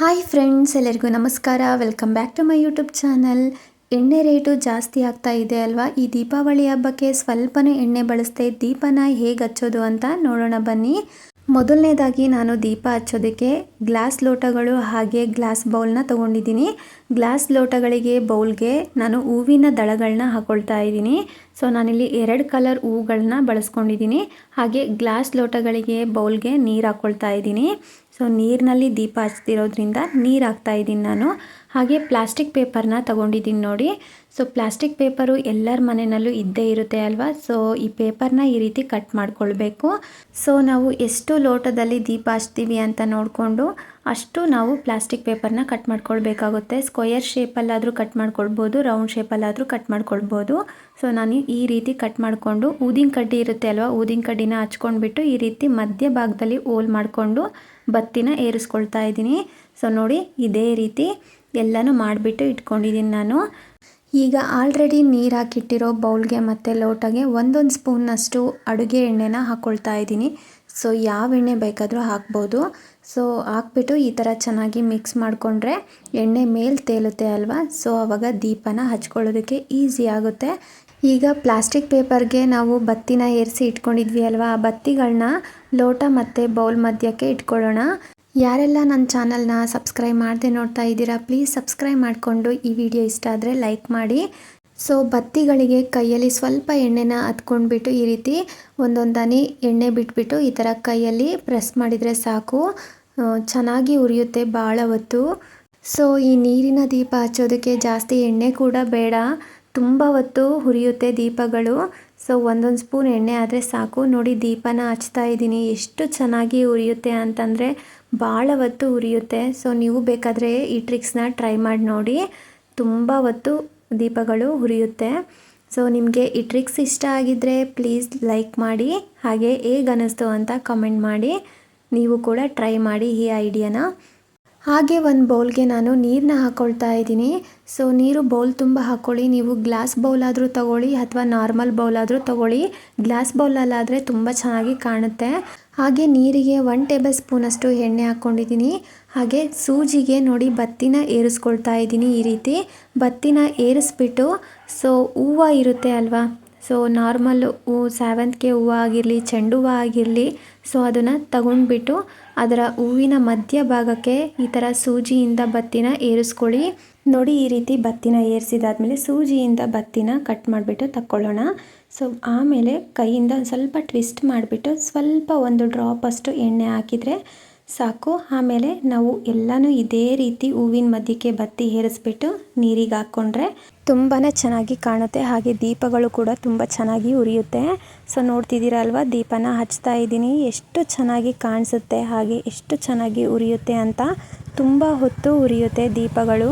Hi friends ಎಲ್ಲರಿಗೂ ನಮಸ್ಕಾರ. Welcome back to my YouTube channel ಎಣ್ಣೆ ರೇಟು ಜಾಸ್ತಿ ಆಗ್ತಾ ಇದೆ ಅಲ್ವಾ? ಈ ದೀಪಾವಳಿ ಹಬ್ಬಕ್ಕೆ ಸ್ವಲ್ಪನೇ ಎಣ್ಣೆ ಬಳಸ್ತೆ ದೀಪನ ಹೇಗೆ ಹಚ್ಚೋದು ಅಂತ ನೋಡೋಣ ಬನ್ನಿ. ಮೊದಲನೇದಾಗಿ ನಾನು ದೀಪ ಹಚ್ಚೋದಕ್ಕೆ ಗ್ಲಾಸ್ ಲೋಟಗಳು ಹಾಗೆ ಗ್ಲಾಸ್ ಬೌಲ್ನ ತೊಗೊಂಡಿದ್ದೀನಿ. ಗ್ಲಾಸ್ ಲೋಟಗಳಿಗೆ ಬೌಲ್ಗೆ ನಾನು ಹೂವಿನ ದಳಗಳನ್ನ ಹಾಕೊಳ್ತಾ ಇದ್ದೀನಿ. ಸೊ ನಾನಿಲ್ಲಿ ಎರಡು ಕಲರ್ ಹೂಗಳನ್ನ ಬಳಸ್ಕೊಂಡಿದ್ದೀನಿ. ಹಾಗೆ ಗ್ಲಾಸ್ ಲೋಟಗಳಿಗೆ ಬೌಲ್ಗೆ ನೀರು ಹಾಕ್ಕೊಳ್ತಾ ಇದ್ದೀನಿ. ಸೊ ನೀರಿನಲ್ಲಿ ದೀಪ ಹಚ್ತಿರೋದ್ರಿಂದ ನೀರು ಹಾಕ್ತಾ ಇದ್ದೀನಿ ನಾನು. ಹಾಗೆ ಪ್ಲಾಸ್ಟಿಕ್ ಪೇಪರ್ನ ತಗೊಂಡಿದ್ದೀನಿ ನೋಡಿ. ಸೊ ಪ್ಲಾಸ್ಟಿಕ್ ಪೇಪರು ಎಲ್ಲರ ಮನೆಯಲ್ಲೂ ಇದ್ದೇ ಇರುತ್ತೆ ಅಲ್ವಾ? ಸೊ ಈ ಪೇಪರ್ನ ಈ ರೀತಿ ಕಟ್ ಮಾಡ್ಕೊಳ್ಬೇಕು. ಸೊ ನಾವು ಎಷ್ಟು ಲೋಟದಲ್ಲಿ ದೀಪ ಹಚ್ತೀವಿ ಅಂತ ನೋಡಿಕೊಂಡು ಅಷ್ಟು ನಾವು ಪ್ಲಾಸ್ಟಿಕ್ ಪೇಪರ್ನ ಕಟ್ ಮಾಡ್ಕೊಳ್ಬೇಕಾಗುತ್ತೆ. ಸ್ಕ್ವಯರ್ ಶೇಪಲ್ಲಾದರೂ ಕಟ್ ಮಾಡ್ಕೊಳ್ಬೋದು, ರೌಂಡ್ ಶೇಪಲ್ಲಾದರೂ ಕಟ್ ಮಾಡ್ಕೊಳ್ಬೋದು. ಸೊ, ನಾನು ಈ ರೀತಿ ಕಟ್ ಮಾಡಿಕೊಂಡು ಊದಿನ ಕಡ್ಡಿ ಇರುತ್ತೆ ಅಲ್ವಾ? ಊದಿನ ಕಡ್ಡಿನ ಹಚ್ಕೊಂಡ್ಬಿಟ್ಟು ಈ ರೀತಿ ಮಧ್ಯ ಭಾಗದಲ್ಲಿ ಓಲ್ ಮಾಡಿಕೊಂಡು ಬತ್ತಿನ ಏರಿಸ್ಕೊಳ್ತಾ ಇದ್ದೀನಿ. ಸೊ, ನೋಡಿ, ಇದೇ ರೀತಿ ಎಲ್ಲನೂ ಮಾಡಿಬಿಟ್ಟು ಇಟ್ಕೊಂಡಿದ್ದೀನಿ ನಾನು. ಈಗ ಆಲ್ರೆಡಿ ನೀರು ಹಾಕಿಟ್ಟಿರೋ ಬೌಲ್ಗೆ ಮತ್ತು ಲೋಟಗೆ ಒಂದೊಂದು ಸ್ಪೂನ್ನಷ್ಟು ಅಡುಗೆ ಎಣ್ಣೆನ ಹಾಕ್ಕೊಳ್ತಾ ಇದ್ದೀನಿ. ಸೊ, ಯಾವ ಎಣ್ಣೆ ಬೇಕಾದರೂ ಹಾಕ್ಬೋದು. ಸೊ ಹಾಕ್ಬಿಟ್ಟು ಈ ಥರ ಚೆನ್ನಾಗಿ ಮಿಕ್ಸ್ ಮಾಡಿಕೊಂಡ್ರೆ ಎಣ್ಣೆ ಮೇಲೆ ತೇಲುತ್ತೆ ಅಲ್ವಾ? ಸೊ ಆವಾಗ ದೀಪನ ಹಚ್ಕೊಳ್ಳೋದಕ್ಕೆ ಈಸಿ ಆಗುತ್ತೆ. ಈಗ ಪ್ಲಾಸ್ಟಿಕ್ ಪೇಪರ್ಗೆ ನಾವು ಬತ್ತಿನ ಏರಿಸಿ ಇಟ್ಕೊಂಡಿದ್ವಿ ಅಲ್ವಾ? ಆ ಬತ್ತಿಗಳನ್ನ ಲೋಟ ಮತ್ತು ಬೌಲ್ ಮಧ್ಯಕ್ಕೆ ಇಟ್ಕೊಳ್ಳೋಣ. ಯಾರೆಲ್ಲ ನನ್ನ ಚಾನಲ್ನ ಸಬ್ಸ್ಕ್ರೈಬ್ ಮಾಡದೆ ನೋಡ್ತಾ ಇದ್ದೀರಾ, ಪ್ಲೀಸ್ ಸಬ್ಸ್ಕ್ರೈಬ್ ಮಾಡಿಕೊಂಡು ಈ ವಿಡಿಯೋ ಇಷ್ಟ ಆದರೆ ಲೈಕ್ ಮಾಡಿ. ಸೊ ಬತ್ತಿಗಳಿಗೆ ಕೈಯಲ್ಲಿ ಸ್ವಲ್ಪ ಎಣ್ಣೆನ ಹತ್ಕೊಂಡ್ಬಿಟ್ಟು ಈ ರೀತಿ ಒಂದೊಂದನಿ ಎಣ್ಣೆ ಬಿಟ್ಬಿಟ್ಟು ಈ ಥರ ಕೈಯಲ್ಲಿ ಪ್ರೆಸ್ ಮಾಡಿದರೆ ಸಾಕು. ಚೆನ್ನಾಗಿ ಉರಿಯುತ್ತೆ ಭಾಳ ಹೊತ್ತು. ಸೊ ಈ ನೀರಿನ ದೀಪ ಹಚ್ಚೋದಕ್ಕೆ ಜಾಸ್ತಿ ಎಣ್ಣೆ ಕೂಡ ಬೇಡ. ತುಂಬ ಹೊತ್ತು ಹುರಿಯುತ್ತೆ ದೀಪಗಳು. ಸೊ ಒಂದೊಂದು ಸ್ಪೂನ್ ಎಣ್ಣೆ ಆದರೆ ಸಾಕು. ನೋಡಿ, ದೀಪನ ಹಚ್ತಾ ಇದ್ದೀನಿ. ಎಷ್ಟು ಚೆನ್ನಾಗಿ ಉರಿಯುತ್ತೆ ಅಂತಂದರೆ ಭಾಳ ಹೊತ್ತು ಉರಿಯುತ್ತೆ. ಸೊ ನೀವು ಬೇಕಾದರೆ ಈ ಟ್ರಿಕ್ಸ್ನ ಟ್ರೈ ಮಾಡಿ ನೋಡಿ. ತುಂಬ ಹೊತ್ತು ದೀಪಗಳು ಉರಿಯುತ್ತೆ ಸೊ ನಿಮಗೆ ಈ ಟ್ರಿಕ್ಸ್ ಇಷ್ಟ ಆಗಿದ್ದರೆ ಪ್ಲೀಸ್ ಲೈಕ್ ಮಾಡಿ, ಹಾಗೆ ಹೇಗೆ ಅನ್ನಿಸ್ತು ಅಂತ ಕಮೆಂಟ್ ಮಾಡಿ. ನೀವು ಕೂಡ ಟ್ರೈ ಮಾಡಿ ಈ ಐಡಿಯಾನ ಹಾಗೆ ಒಂದು ಬೌಲ್ಗೆ ನಾನು ನೀರನ್ನ ಹಾಕ್ಕೊಳ್ತಾ ಇದ್ದೀನಿ. ಸೊ ನೀರು ಬೌಲ್ ತುಂಬ ಹಾಕ್ಕೊಳ್ಳಿ ನೀವು ಗ್ಲಾಸ್ ಬೌಲ್ ಆದರೂ ತೊಗೊಳ್ಳಿ ಅಥವಾ ನಾರ್ಮಲ್ ಬೌಲ್ ಆದರೂ ತಗೊಳ್ಳಿ. ಗ್ಲಾಸ್ ಬೌಲಲ್ಲಾದರೆ ತುಂಬ ಚೆನ್ನಾಗಿ ಕಾಣುತ್ತೆ. ಹಾಗೆ ನೀರಿಗೆ ಒನ್ ಟೇಬಲ್ ಸ್ಪೂನಷ್ಟು ಎಣ್ಣೆ ಹಾಕ್ಕೊಂಡಿದ್ದೀನಿ. ಹಾಗೆ ಸೂಜಿಗೆ ನೋಡಿ ಬತ್ತಿನ ಏರಿಸ್ಕೊಳ್ತಾ ಇದ್ದೀನಿ ಈ ರೀತಿ. ಬತ್ತಿನ ಏರಿಸ್ಬಿಟ್ಟು ಸೊ ಹೂವು ಇರುತ್ತೆ ಅಲ್ವಾ? ಸೊ ನಾರ್ಮಲ್ ಹೂ ಸೇವಂತಿಗೆ ಹೂವು ಆಗಿರಲಿ, ಚೆಂಡು ಹೂವು ಆಗಿರಲಿ ಸೊ ಅದನ್ನು ತಗೊಂಡ್ಬಿಟ್ಟು ಅದರ ಹೂವಿನ ಮಧ್ಯ ಭಾಗಕ್ಕೆ ಈ ಥರ ಸೂಜಿಯಿಂದ ಬತ್ತಿನ ಏರಿಸ್ಕೊಳ್ಳಿ. ನೋಡಿ ಈ ರೀತಿ ಬತ್ತಿನ ಏರಿಸಿದಾದ್ಮೇಲೆ ಸೂಜಿಯಿಂದ ಬತ್ತಿನ ಕಟ್ ಮಾಡಿಬಿಟ್ಟು ತಕ್ಕೊಳ್ಳೋಣ. ಸೊ ಆಮೇಲೆ ಕೈಯಿಂದ ಸ್ವಲ್ಪ ಟ್ವಿಸ್ಟ್ ಮಾಡಿಬಿಟ್ಟು ಸ್ವಲ್ಪ ಒಂದು ಡ್ರಾಪ್ ಅಷ್ಟು ಎಣ್ಣೆ ಹಾಕಿದರೆ ಸಾಕು. ಆಮೇಲೆ ನಾವು ಎಲ್ಲನೂ ಇದೇ ರೀತಿ ಹೂವಿನ ಮಧ್ಯಕ್ಕೆ ಬತ್ತಿ ಹೇರಿಸ್ಬಿಟ್ಟು ನೀರಿಗೆ ಹಾಕ್ಕೊಂಡ್ರೆ ತುಂಬಾ ಚೆನ್ನಾಗಿ ಕಾಣುತ್ತೆ. ಹಾಗೆ ದೀಪಗಳು ಕೂಡ ತುಂಬ ಚೆನ್ನಾಗಿ ಉರಿಯುತ್ತೆ. ಸೊ ನೋಡ್ತಿದ್ದೀರಲ್ವ ದೀಪನ ಹಚ್ತಾ ಇದ್ದೀನಿ. ಎಷ್ಟು ಚೆನ್ನಾಗಿ ಕಾಣಿಸುತ್ತೆ, ಹಾಗೆ ಎಷ್ಟು ಚೆನ್ನಾಗಿ ಉರಿಯುತ್ತೆ ಅಂತ ತುಂಬ ಹೊತ್ತು ಉರಿಯುತ್ತೆ ದೀಪಗಳು.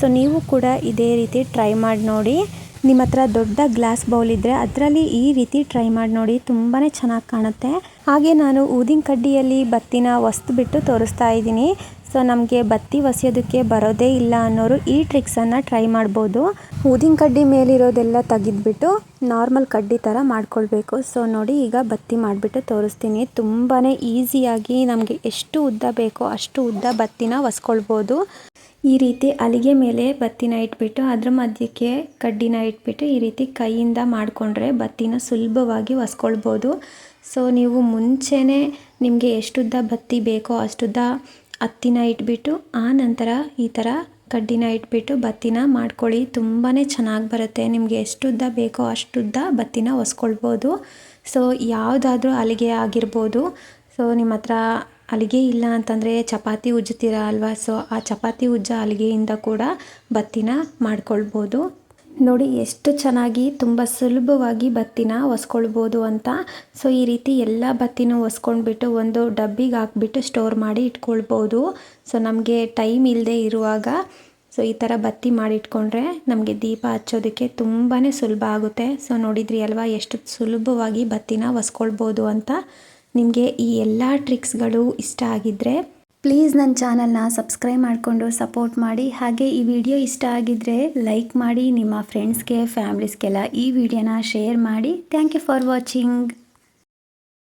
ಸೊ ನೀವು ಕೂಡ ಇದೇ ರೀತಿ ಟ್ರೈ ಮಾಡಿ ನೋಡಿ. ನಿಮ್ಮ ಹತ್ರ ದೊಡ್ಡ ಗ್ಲಾಸ್ ಬೌಲ್ ಇದ್ದರೆ ಅದರಲ್ಲಿ ಈ ರೀತಿ ಟ್ರೈ ಮಾಡಿ ನೋಡಿ ತುಂಬಾ ಚೆನ್ನಾಗಿ ಕಾಣುತ್ತೆ. ಹಾಗೆ ನಾನು ಊದಿನ ಕಡ್ಡಿಯಲ್ಲಿ ಬತ್ತಿನ ವಸ್ತು ಬಿಟ್ಟು ತೋರಿಸ್ತಾ ಇದ್ದೀನಿ. ಸೊ, ನಮಗೆ ಬತ್ತಿ ಒಸೆಯೋದಕ್ಕೆ ಬರೋದೇ ಇಲ್ಲ ಅನ್ನೋರು ಈ ಟ್ರಿಕ್ಸನ್ನು ಟ್ರೈ ಮಾಡ್ಬೋದು. ಊದಿನ ಕಡ್ಡಿ ಮೇಲಿರೋದೆಲ್ಲ ತೆಗೆದ್ಬಿಟ್ಟು ನಾರ್ಮಲ್ ಕಡ್ಡಿ ಥರ ಮಾಡ್ಕೊಳ್ಬೇಕು. ಸೊ ನೋಡಿ, ಈಗ ಬತ್ತಿ ಮಾಡಿಬಿಟ್ಟು ತೋರಿಸ್ತೀನಿ. ತುಂಬಾ ಈಸಿಯಾಗಿ ನಮಗೆ ಎಷ್ಟು ಉದ್ದ ಬೇಕೋ ಅಷ್ಟು ಉದ್ದ ಬತ್ತಿನ ಒಸ್ಕೊಳ್ಬೋದು. ಈ ರೀತಿ ಅಲಿಗೆ ಮೇಲೆ ಬತ್ತಿನ ಇಟ್ಬಿಟ್ಟು, ಅದ್ರ ಮಧ್ಯಕ್ಕೆ ಕಡ್ಡಿನ ಇಟ್ಬಿಟ್ಟು ಈ ರೀತಿ ಕೈಯಿಂದ ಮಾಡಿಕೊಂಡ್ರೆ ಬತ್ತಿನ ಸುಲಭವಾಗಿ ಒಸ್ಕೊಳ್ಬೋದು. ಸೊ ನೀವು ಮುಂಚೆನೇ ನಿಮಗೆ ಎಷ್ಟುದ್ದ ಬತ್ತಿ ಬೇಕೋ ಅಷ್ಟುದ್ದ ಹತ್ತಿನ ಇಟ್ಬಿಟ್ಟು, ಆ ನಂತರ ಈ ಥರ ಕಡ್ಡಿನ ಇಟ್ಬಿಟ್ಟು ಬತ್ತಿನ ಮಾಡ್ಕೊಳ್ಳಿ. ತುಂಬಾ ಚೆನ್ನಾಗಿ ಬರುತ್ತೆ. ನಿಮಗೆ ಎಷ್ಟುದ್ದ ಬೇಕೋ ಅಷ್ಟುದ್ದ ಬತ್ತಿನ ಒಸ್ಕೊಳ್ಬೋದು. ಸೊ ಯಾವುದಾದ್ರೂ ಅಲಿಗೆ ಆಗಿರ್ಬೋದು. ಸೊ ನಿಮ್ಮ ಹತ್ರ ಅಲ್ಲಿಗೆ ಇಲ್ಲ ಅಂತಂದರೆ ಚಪಾತಿ ಉಜ್ಜುತ್ತೀರ ಅಲ್ವಾ? ಸೊ ಆ ಚಪಾತಿ ಉಜ್ಜ ಅಲ್ಲಿಗೆಯಿಂದ ಕೂಡ ಬತ್ತಿನ ಮಾಡ್ಕೊಳ್ಬೋದು. ನೋಡಿ, ಎಷ್ಟು ಚೆನ್ನಾಗಿ, ತುಂಬ ಸುಲಭವಾಗಿ ಬತ್ತಿನ ಒಸ್ಕೊಳ್ಬೋದು ಅಂತ. ಸೊ ಈ ರೀತಿ ಎಲ್ಲ ಬತ್ತಿನೂ ಒಸ್ಕೊಂಡ್ಬಿಟ್ಟು ಒಂದು ಡಬ್ಬಿಗೆ ಹಾಕ್ಬಿಟ್ಟು ಸ್ಟೋರ್ ಮಾಡಿ ಇಟ್ಕೊಳ್ಬೋದು. ಸೊ ನಮಗೆ ಟೈಮ್ ಇಲ್ಲದೆ ಇರುವಾಗ ಸೊ ಈ ಥರ ಬತ್ತಿ ಮಾಡಿಟ್ಕೊಂಡ್ರೆ ನಮಗೆ ದೀಪ ಹಚ್ಚೋದಕ್ಕೆ ತುಂಬಾ ಸುಲಭ ಆಗುತ್ತೆ. ಸೊ ನೋಡಿದ್ರಿ ಅಲ್ವಾ, ಎಷ್ಟು ಸುಲಭವಾಗಿ ಬತ್ತಿನ ಒಸ್ಕೊಳ್ಬೋದು ಅಂತ. ನಿಮಗೆ ಈ ಎಲ್ಲ ಟ್ರಿಕ್ಸ್ಗಳು ಇಷ್ಟ ಆಗಿದ್ದರೆ ಪ್ಲೀಸ್ ನನ್ನ ಚಾನಲ್ನ ಸಬ್ಸ್ಕ್ರೈಬ್ ಮಾಡಿಕೊಂಡು ಸಪೋರ್ಟ್ ಮಾಡಿ. ಹಾಗೆ ಈ ವಿಡಿಯೋ ಇಷ್ಟ ಆಗಿದ್ದರೆ ಲೈಕ್ ಮಾಡಿ, ನಿಮ್ಮ ಫ್ರೆಂಡ್ಸ್ಗೆ ಫ್ಯಾಮ್ಲೀಸ್ಗೆಲ್ಲ ಈ ವಿಡಿಯೋನ ಶೇರ್ ಮಾಡಿ. Thank you for watching